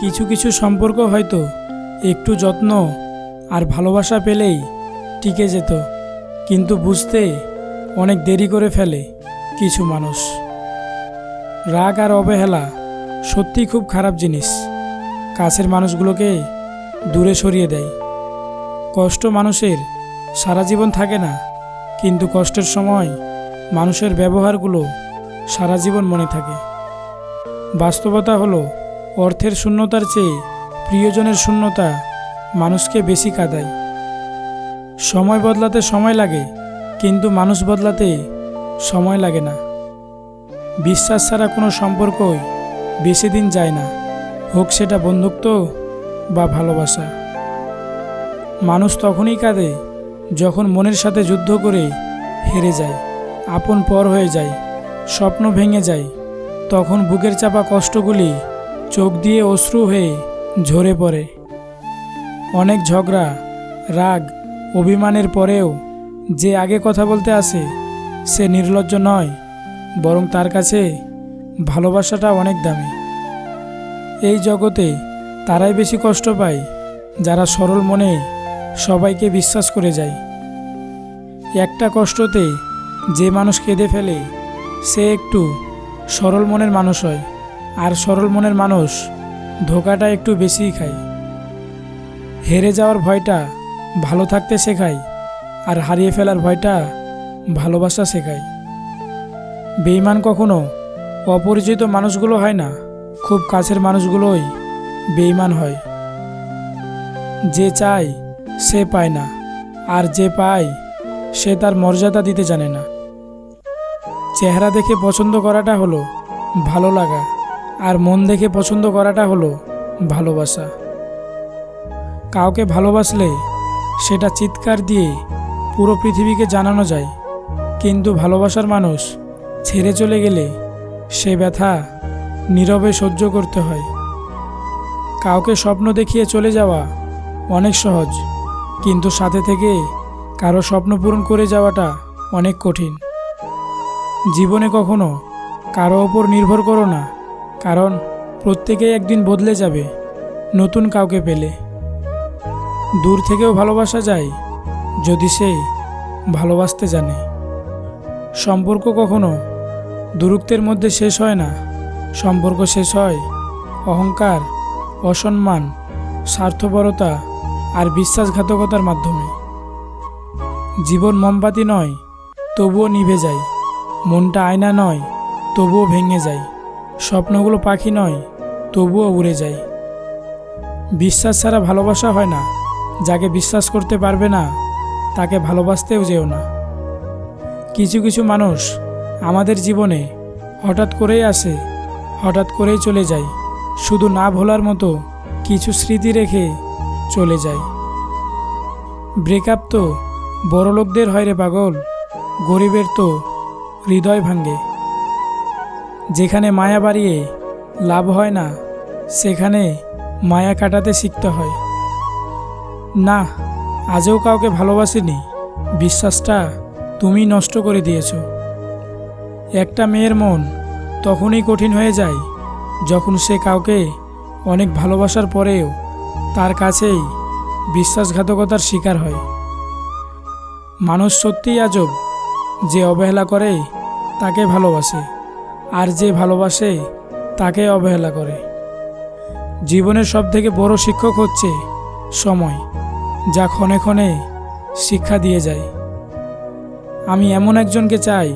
কিছু কিছু সম্পর্ক হয়তো একটু যত্ন আর ভালোবাসা পেলেই টিকে যেত, কিন্তু বুঝতে অনেক দেরি করে ফেলে কিছু মানুষ। রাগ আর অবহেলা সত্যি খুব খারাপ জিনিস। কাছের মানুষগুলোকে দূরে সরিয়ে দেয়। কষ্ট মানুষের সারা জীবন থাকে না, কিন্তু কষ্টের সময় মানুষের ব্যবহারগুলো সারা জীবন মনে থাকে। বাস্তবতা হলো অর্থের শূন্যতার চেয়ে প্রিয়জনের শূন্যতা মানুষকে বেশি কাঁদায়। সময় বদলাতে সময় লাগে, কিন্তু মানুষ বদলাতে সময় লাগে না। বিশ্বাস ছাড়া কোনো সম্পর্কই বেশি দিন যায় না, হোক সেটা বন্ধুত্ব বা ভালোবাসা। মানুষ তখনই কাঁদে যখন মনের সাথে যুদ্ধ করে হেরে যায়, আপন পর হয়ে যায়, স্বপ্ন ভেঙে যায়, তখন বুকের চাপা কষ্টগুলি চোখ দিয়ে অশ্রু হয়ে ঝরে পড়ে। অনেক ঝগড়া, রাগ, অভিমানের পরেও যে আগে কথা বলতে আসে, সে নির্লজ্জ নয়, বরং তার কাছে ভালোবাসাটা অনেক দামি। এই জগতে তারাই বেশি কষ্ট পায় যারা সরল মনে সবাইকে বিশ্বাস করে যায়। একটা কষ্টতে যে মানুষ কেঁদে ফেলে, সে একটু সরল মনের মানুষ হয়। আর সরল মনের মানুষ ধোকাটা একটু বেশিই খায়। হেরে যাওয়ার ভয়টা ভালো থাকতে শেখায় আর হারিয়ে ফেলার ভয়টা ভালোবাসা শেখায়। বেইমান কখনো অপরিচিত মানুষগুলো হয় না, খুব কাছের মানুষগুলোই বেইমান হয়। যে চায় সে পায় না, আর যে পায় সে তার মর্যাদা দিতে জানে না। চেহারা দেখে পছন্দ করাটা হলো ভালো লাগা। আর মন দেখে পছন্দ করাটা হলো ভালোবাসা। কাউকে ভালোবাসলে সেটা চিৎকার দিয়ে পুরো পৃথিবীকে জানানো যায়, কিন্তু ভালোবাসার মানুষ ছেড়ে চলে গেলে সে ব্যথা নীরবে সহ্য করতে হয়। কাউকে স্বপ্ন দেখিয়ে চলে যাওয়া অনেক সহজ, কিন্তু সাথে থেকে কারও স্বপ্ন পূরণ করে যাওয়াটা অনেক কঠিন। জীবনে কখনো কারও ওপর নির্ভর করো না। কারণ প্রত্যেকেই একদিন বদলে যাবে, নতুন কাউকে পেলে। দূর থেকেও ভালোবাসা যায় যদি সে ভালোবাসতে জানে। সম্পর্ক কখনো দূরত্বের মধ্যে শেষ হয় না। সম্পর্ক শেষ হয় অহংকার, অসম্মান, স্বার্থপরতা আর বিশ্বাসঘাতকতার মাধ্যমে। জীবন মোমবাতি নয়, তবুও নিভে যায়। মনটা আয়না নয়, তবুও ভেঙে যায়। স্বপ্নগুলো পাখি নয়, তবুও উড়ে যায়। বিশ্বাস ছাড়া ভালোবাসা হয় না। যাকে বিশ্বাস করতে পারবে না, তাকে ভালোবাসতেও যেও না। কিছু কিছু মানুষ আমাদের জীবনে হঠাৎ করেই আসে, হঠাৎ করেই চলে যায়। শুধু না ভোলার মতো কিছু স্মৃতি রেখে চলে যায়। ব্রেকআপ তো বড় লোকদের হয় রে পাগল, গরিবের তো হৃদয় ভাঙ্গে যেখানে মায়া বাড়িয়ে লাভ হয় না, সেখানে মায়া কাটাতে শিখতে হয়। না, আজও কাউকে ভালোবাসিনি, বিশ্বাসটা তুমি নষ্ট করে দিয়েছ। একটা মেয়ের মন তখনই কঠিন হয়ে যায় যখন সে কাউকে অনেক ভালোবাসার পরেও তার কাছেই বিশ্বাসঘাতকতার শিকার হয়। মানুষ সত্যিই আজব যে অবহেলা করে তাকে ভালোবাসে। আর যে ভালোবাসে, তাকে অবহেলা করে। জীবনের সবথেকে বড় শিক্ষক হচ্ছে সময়, যা ক্ষণে ক্ষণে শিক্ষা দিয়ে যায়। আমি এমন একজনকে চাই,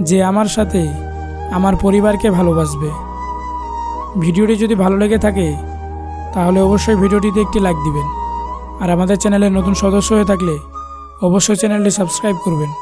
যে আমার সাথে আমার পরিবারকে ভালোবাসবে। ভিডিওটি যদি ভালো লেগে থাকে, তাহলে অবশ্যই ভিডিওটিতে একটি লাইক দিবেন। আর আমাদের চ্যানেলের নতুন সদস্য হয়ে থাকলে, অবশ্যই চ্যানেলটি সাবস্ক্রাইব করবেন।